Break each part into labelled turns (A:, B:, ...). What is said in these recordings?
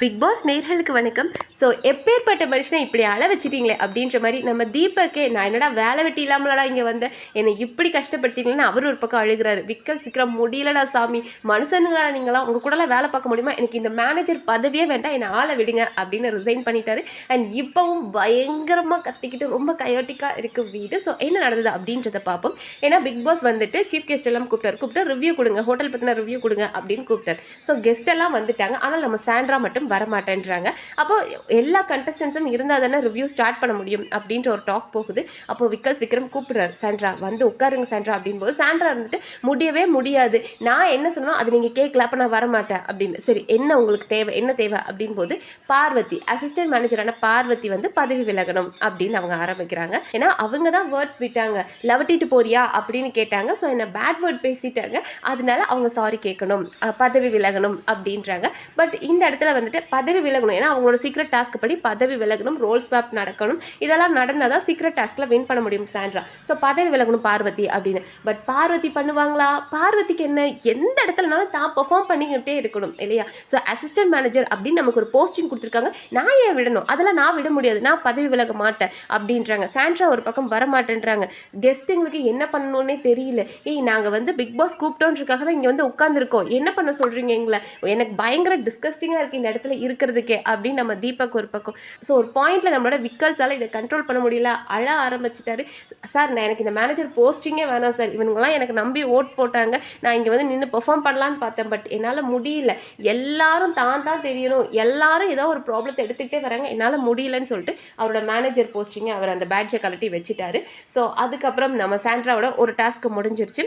A: Big pass நேர்களுக்கு வணக்கம். So எப்பேற்பட்ட மனுஷனை இப்படி அள வச்சிட்டீங்களே அப்படின்ற மாதிரி நம்ம தீபக்கே நான் என்னடா வேலை வெட்டி இல்லாமலடா இங்கே வந்தேன் என்னை இப்படி கஷ்டப்படுத்திங்களேன்னு அவர் ஒரு பக்கம் அழுகிறாரு. விக்கல் சீக்கிரம் முடியலடா சாமி. மனுஷனுங்களா நீங்களாம்? உங்கள் கூடலாம் வேலை பார்க்க முடியுமா? எனக்கு இந்த மேனேஜர் பதவியே வேண்டாம். என்னை ஆளை விடுங்க அப்படின்னு ரிசைன் பண்ணிட்டாரு. அண்ட் இப்போவும் பயங்கரமாக கத்திக்கிட்டு ரொம்ப கயோட்டிக்காக இருக்கு வீடு. ஸோ என்ன நடந்தது அப்படின்றத பார்ப்போம். ஏன்னா பிக் பாஸ் வந்துட்டு சீஃப் கெஸ்ட் எல்லாம் கூப்பிட்டாரு. கூப்பிட்டு ரிவ்யூ கொடுங்க. ஹோட்டல் பற்றின ரிவ்யூ கொடுங்க அப்படின்னு கூப்பிட்டாரு. ஸோ கெஸ்ட் எல்லாம் வந்துட்டாங்க. ஆனால் நம்ம சாண்ட்ரா மட்டும் வர வரமாட்டேன்றாங்க. அப்போ எல்லா கண்டஸ்டன்ஸும் இருந்தால் தானே ரிவ்யூ ஸ்டார்ட் பண்ண முடியும் அப்படின்ற ஒரு டாக் போகுது. அப்போ விக்கல்ஸ் விக்ரம் கூப்பிடுறாரு சாண்ட்ரா வந்து உட்காருங்க சாண்ட்ரா. அப்படின்போது சாண்ட்ரா இருந்துட்டு முடியவே முடியாது. நான் என்ன சொன்னோம் அது நீங்கள் கேட்கல அப்போ நான் வரமாட்டேன். அப்படின்னு சரி என்ன உங்களுக்கு தேவை என்ன தேவை? அப்படின்போது பார்வதி அசிஸ்டன்ட் மேனேஜரான பார்வதி வந்து பதவி விலகணும் அப்படின்னு அவங்க ஆரம்பிக்கிறாங்க. ஏன்னா அவங்க தான் வேர்ட்ஸ் விட்டாங்க. லவட்டிட்டு போறியா? அப்படின்னு கேட்டாங்க. ஸோ என்ன பேட் வேர்ட் பேசிட்டாங்க. அதனால அவங்க சாரி கேட்கணும் பதவி விலகணும் அப்படின்றாங்க. பட் இந்த இடத்துல வந்துட்டு பதவி விலகணும். ஏன்னா அவங்களோட சீக்ரெட் டாஸ்க் படி பதவி விலகணும் ரோல் ஸ்வாப் நடக்கணும். இதெல்லாம் நடந்தால் தான் சீக்ரெட் டாஸ்கில் வின் பண்ண முடியும் சாண்ட்ரா. ஸோ பதவி விலகணும் பார்வதி அப்படின்னு. பட் பார்வதி பண்ணுவாங்களா? பார்வதிக்கு என்ன எந்த இடத்துலனாலும் தான் பெர்ஃபார்ம் பண்ணிக்கிட்டே இருக்கணும் இல்லையா? ஸோ அசிஸ்டன்ட் மேனேஜர் அப்படின்னு நமக்கு ஒரு போஸ்டிங் கொடுத்துருக்காங்க. நான் ஏன் விடணும்? அதெல்லாம் நான் விட முடியாது. நான் பதவி விலக மாட்டேன் அப்படின்றாங்க. சாண்ட்ரா ஒரு பக்கம் வர மாட்டேன்றாங்க கெஸ்ட்டுங்களுக்கு என்ன பண்ணணும்னே தெரியல. ஏய் நாங்கள் வந்து பிக் பாஸ் கூப்பிட்டோன்றதுக்காக தான் இங்கே வந்து உட்காந்துருக்கோம் என்ன பண்ண சொல்கிறீங்க எங்களை? எனக்கு பயங்கர டிஸ்கஸ்டிங்காக இருக்குது இந்த இடத்துல. இருக்கிறதுக்கே அப்படின்னு நம்ம தீபக் ஒரு பக்கம். ஸோ ஒரு பாயிண்ட்ல நம்மளோட விக்கல்ஸால் இதை கண்ட்ரோல் பண்ண முடியல. அழ ஆரம்பிச்சிட்டாரு. சார் நான் எனக்கு இந்த மேனேஜர் போஸ்டிங்கே வேணாம் சார் இவனுங்களாம் எனக்கு நம்பி ஓட் போட்டாங்க. நான் இங்கே வந்து நின்று பெர்ஃபார்ம் பண்ணலான்னு பார்த்தேன். பட் என்னால் முடியல. எல்லாரும் தான் தான் தெரியணும். எல்லாரும் ஏதோ ஒரு ப்ராப்ளத்தை எடுத்துக்கிட்டே வராங்க. என்னால் முடியலன்னு சொல்லிட்டு அவரோட மேனேஜர் போஸ்டிங்கை அவர் அந்த பேட்ஜை கலட்டி வச்சுட்டாரு. ஸோ அதுக்கப்புறம் நம்ம சாண்ட்ராவோட ஒரு டாஸ்க் முடிஞ்சிருச்சு.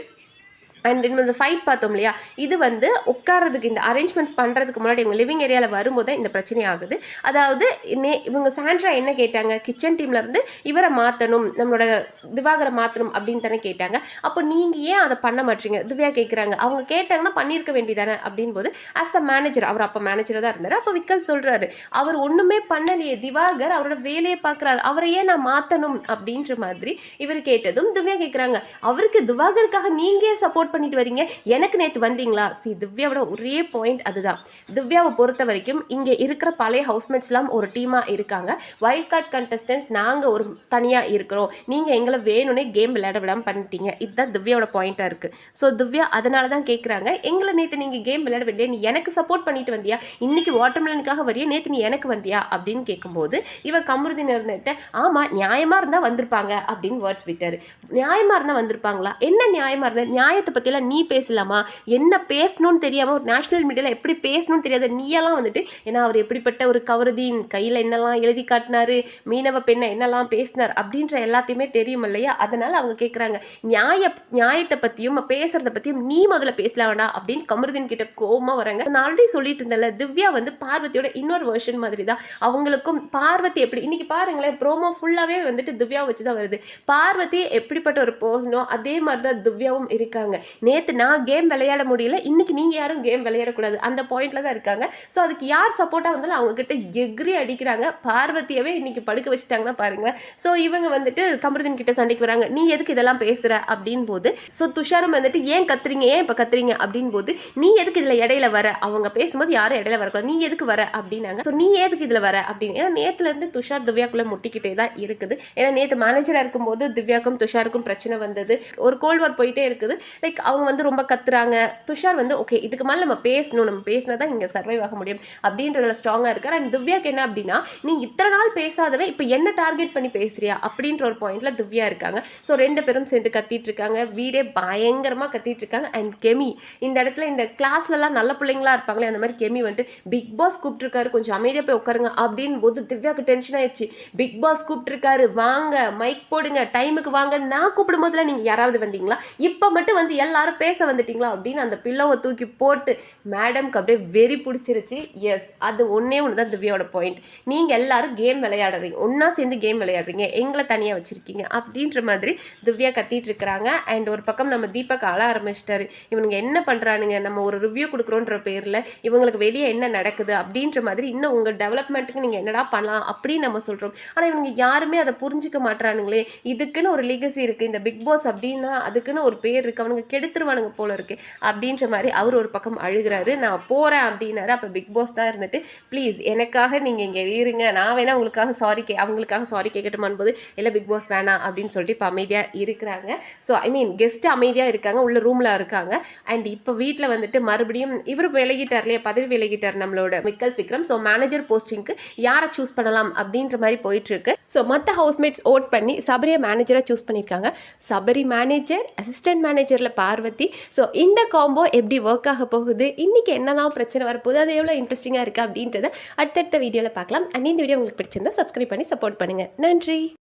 A: அண்ட் இந்த ஃபைட் பார்த்தோம் இல்லையா? இது வந்து உட்காரதுக்கு இந்த அரேஞ்ச்மெண்ட்ஸ் பண்ணுறதுக்கு முன்னாடி இவங்க லிவிங் ஏரியாவில் வரும்போது இந்த பிரச்சனை ஆகுது. அதாவது நே இவங்க சாண்ட்ரா என்ன கேட்டாங்க? கிச்சன் டீம்லேருந்து இவரை மாற்றணும் நம்மளோட திவாகரை மாற்றணும் அப்படின்னு தானே கேட்டாங்க. அப்போ நீங்கள் ஏன் அதை பண்ண மாட்டீங்க? திவ்யா கேட்குறாங்க அவங்க கேட்டாங்கன்னா பண்ணியிருக்க வேண்டியதானே அப்படின் போது ஆஸ் அ மேனேஜர் அவர் அப்போ மேனேஜராக தான் இருந்தார். அப்போ விக்கல் சொல்கிறாரு அவர் ஒன்றுமே பண்ணலையே திவாகர் அவரோட வேலையை பார்க்குறாரு. அவரை ஏன் நான் மாற்றணும் அப்படின்ற மாதிரி இவர் கேட்டதும் திவ்யா கேட்குறாங்க அவருக்கு திவாகருக்காக நீங்கள் சப்போர்ட் பண்ணிட்டு வரீங்க. எனக்கு நேற்று வந்தீங்களா? சி திவ்யாவோட ஒரே பாயிண்ட் அதுதான். திவ்யாவை பொறுத்த வரைக்கும் இங்கே இருக்கிற பழைய ஹவுஸ்மேட்ஸ்லாம் ஒரு டீமாக இருக்காங்க. வைல்ட் கார்ட் கண்டஸ்டன்ஸ் நாங்கள் ஒரு தனியாக இருக்கிறோம். நீங்கள் எங்களை வேணும்னே கேம் விளையாட விடாமல் பண்ணிட்டீங்க. இதுதான் திவ்யாவோட பாயிண்ட்டாக இருக்குது ஸோ திவ்யா அதனால தான் கேட்குறாங்க எங்களை நேற்று நீங்கள் கேம் விளையாட வேண்டிய நீ எனக்கு சப்போர்ட் பண்ணிட்டு வந்தியா? இன்னைக்கு வாட்டர்மெலனுக்காக வரியா? நேற்று நீ எனக்கு வந்தியா? அப்படின்னு கேட்கும்போது இவ கமருதீன் நிறந்துட்டு ஆமாம் நியாயமாக இருந்தால் வந்திருப்பாங்க. அப்படின்னு வேர்ட்ஸ் விட்டார். நியாயமாக இருந்தால் வந்திருப்பாங்களா? என்ன நியாயமாக இருந்தால் நியாயத்தை பற்றிலாம் நீ பேசலாமா? என்ன பேசணும்னு தெரியாமல் ஒரு நேஷனல் மீடியாவில் எப்படி பேசணும்னு தெரியாத நீயெல்லாம் வந்துட்டு ஏன்னா அவர் எப்படிப்பட்ட ஒரு கவருதீன் கையில் என்னெல்லாம் எழுதி காட்டினாரு மீனவ பெண்ணை என்னெல்லாம் பேசினார் அப்படின்ற எல்லாத்தையுமே தெரியும் இல்லையா? அதனால் அவங்க கேட்குறாங்க நியாய நியாயத்தை பற்றியும் பேசுகிறத பற்றியும் நீ முதல்ல பேசலாம் வேண்டாம் அப்படின்னு கமருதீன் கிட்ட கோபமாக வராங்க. நான் ஆல்ரெடி சொல்லிட்டு இருந்தேன்ல திவ்யா வந்து பார்வதியோட இன்னொரு வெர்ஷன் மாதிரி தான் அவங்களுக்கும் பார்வதி எப்படி இன்னைக்கு பாருங்களேன் ப்ரோமோ ஃபுல்லாகவே வந்துட்டு திவ்யாவை வச்சு தான் வருது. பார்வதி எப்படிப்பட்ட ஒரு பர்சனோ அதே மாதிரி தான் திவ்யாவும் இருக்காங்க. நேற்று நான் கேம் விளையாட முடியல இன்னைக்கு நீங்கள் யாரும் கேம் விளையாடக்கூடாது. அந்த பாயிண்டில் தான் இருக்காங்க. ஸோ அதுக்கு யார் சப்போர்ட்டாக வந்தாலும் அவங்க கிட்ட எக்ரி அடிக்கிறாங்க. பார்வதியவே இன்னைக்கு படுக்க வச்சுட்டாங்கன்னா பாருங்களேன். ஸோ இவங்க வந்துட்டு கமருதீன் கிட்ட சண்டைக்கு வராங்க. நீ எதுக்கு இதெல்லாம் பேசுற? அப்படின் போது ஸோ துஷாரும் வந்துட்டு ஏன் கத்துறீங்க? ஏன் இப்போ கத்துறீங்க? அப்படின் போது நீ எதுக்கு இதில் இடையில வர? அவங்க பேசும்போது யாரும் இடையில வரக்கூடாது. நீ எதுக்கு வர? அப்படின்னாங்க. ஸோ நீ எதுக்கு இதில் வர? அப்படின்னு. ஏன்னா நேற்றுலேருந்து இருந்து துஷார் திவ்யாக்குள்ளே முட்டிக்கிட்டே தான் இருக்குது. ஏன்னா நேற்று மேனேஜராக இருக்கும்போது திவ்யாக்கும் துஷாருக்கும் பிரச்சனை வந்தது. ஒரு கோல்ட் வார் போயிட்டே இருக்குது. லைக் அவங்க வந்து ரொம்ப கத்துறாங்க. துஷார் வந்து ஓகே இதுக்கு மேலே நம்ம பேசணும். நம்ம பேசினா தான் இங்கே சர்வைவ் ஆக முடியும். அப்படின்றதுல ஸ்ட்ராங்காக இருக்கார். அண்ட் திவ்யாக்கு என்ன அப்படின்னா நீ இத்தனை நாள் பேசாதவே இப்போ என்ன டார்கெட் பண்ணி பேசுறியா? அப்படின்ற ஒரு பாயிண்ட்ல திவ்யா இருக்காங்க. ஸோ ரெண்டு பேரும் சேர்ந்து கத்திட்டு இருக்காங்க. வீடே பயங்கரமாக கத்திட்டு இருக்காங்க. அண்ட் கெமி இந்த இடத்துல இந்த கிளாஸ்லலாம் நல்ல பிள்ளைங்களா இருப்பாங்களே அந்த மாதிரி கெமி வந்துட்டு பிக் பாஸ் கூப்பிட்டுருக்காரு. கொஞ்சம் அமைதியாக போய் உட்காருங்க. அப்படின்னு போது திவ்யாவுக்கு டென்ஷன் ஆயிடுச்சு. பிக் பாஸ் கூப்பிட்டுருக்காரு. வாங்க. மைக் போடுங்க. டைமுக்கு வாங்க. நான் கூப்பிடும் போதுல நீங்கள் யாராவது வந்தீங்களா? இப்போ மட்டும் வந்து எல்லாரும் பேச வந்துட்டீங்களா அப்படின்னு அந்த பில்லவை தூக்கி போட்டு மேடம்க்கு அப்படியே வெறி பிடிச்சிருச்சு. எஸ் அது ஒன்றே ஒன்று தான் திவ்யாவோட பாயிண்ட் நீங்கள் எல்லாரும் கேம் விளையாடுறீங்க. ஒன்றா சேர்ந்து கேம் விளையாடுறீங்க. எங்களை தனியாக வச்சுருக்கீங்க. அப்படின்ற மாதிரி திவ்யா கத்திட்டு இருக்கிறாங்க. அண்ட் ஒரு பக்கம் நம்ம தீபக் அழ ஆரம்பிச்சிட்டாரு. இவனுங்க என்ன பண்ணுறானுங்க நம்ம ஒரு ரிவ்யூ கொடுக்குறோன்ற பேரில் இவங்களுக்கு வெளியே என்ன நடக்குது? அப்படின்ற மாதிரி இன்னும் உங்கள் டெவலப்மெண்ட்டுக்கு நீங்கள் என்னடா பண்ணலாம்? அப்படின்னு நம்ம சொல்கிறோம் ஆனால் இவங்க யாருமே அதை புரிஞ்சுக்க மாட்றானுங்களே. இதுக்குன்னு ஒரு லீகசி இருக்குது இந்த பிக் பாஸ் அப்படின்னா அதுக்குன்னு ஒரு பேர் இருக்கு. அவனுங்க கெடுத்துருவானுங்க போல இருக்கு. அப்படின்ற மாதிரி அவர் ஒரு பக்கம் அழுகிறாரு. நான் போகிறேன் அப்படின்னாரு. அப்போ பிக் பாஸ் தான் இருந்துட்டு ப்ளீஸ் எனக்காக நீங்கள் இங்கே இருங்க. நான் வேணா உங்களுக்காக சாரி கே அவங்களுக்காக சாரி கேட்கட்டுமான் போது இல்லை பிக் பாஸ் வேணாம். அப்படின்னு சொல்லிட்டு இப்போ அமைதியாக இருக்கிறாங்க. ஸோ ஐ மீன் கெஸ்ட் அமைதியாக இருக்காங்க. உள்ள ரூமில் இருக்காங்க. அண்ட் இப்போ வீட்டில் வந்துட்டு மறுபடியும் இவர் விலகிட்டார் இல்லையா? பதவி விலகிட்டார் நம்மளோட மிக்கல் விக்ரம். ஸோ மேனேஜர் போஸ்டிங்க்கு யாரை சூஸ் பண்ணலாம் அப்படின்ற மாதிரி போயிட்டு இருக்கு ஸோ மற்ற ஹவுஸ்மேட்ஸ் ஓட் பண்ணி சபரியை மேனேஜராக சூஸ் பண்ணியிருக்காங்க. சபரி மேனேஜர் அசிஸ்டன்ட் மேனேஜரில் பார்வதி. ஸோ இந்த காம்போ எப்படி ஒர்க் ஆக போகுது? இன்னைக்கு என்னெல்லாம் பிரச்சனை வரப்போகுது? அது எவ்வளோ இன்ட்ரெஸ்டிங்காக இருக்குது அப்படின்றத அடுத்தடுத்த வீடியோவில் பார்க்கலாம். அண்ட் இந்த வீடியோ உங்களுக்கு பிடிச்சிருந்தா சப்ஸ்கிரைப் பண்ணி சப்போர்ட் பண்ணுங்கள் நன்றி.